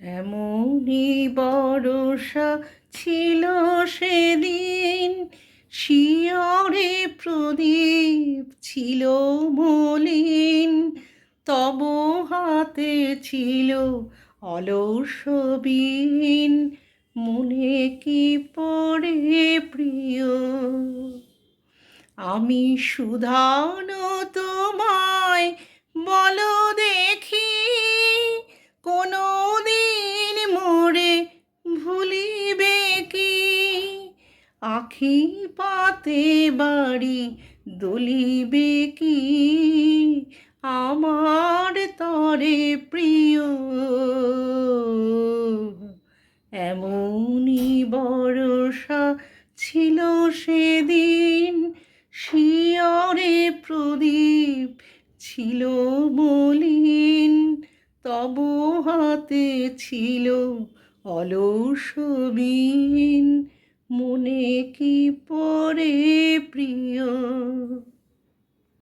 এমনই বরষা ছিল সেদিন। শিয়রে প্রদীপ ছিল মলিন, তব হাতে ছিল অলস বিন। মনে কি পড়ে প্রিয়? আমি সুধানো তোমায় আখি পাতে বাড়ি দলিবে কি? আমার তরে প্রিয়। এমনই বরষা ছিল সেদিন, শিয়রে প্রদীপ ছিল মলিন, তব হাতে ছিল অলস বিন। মনে কি পরে প্রিয়?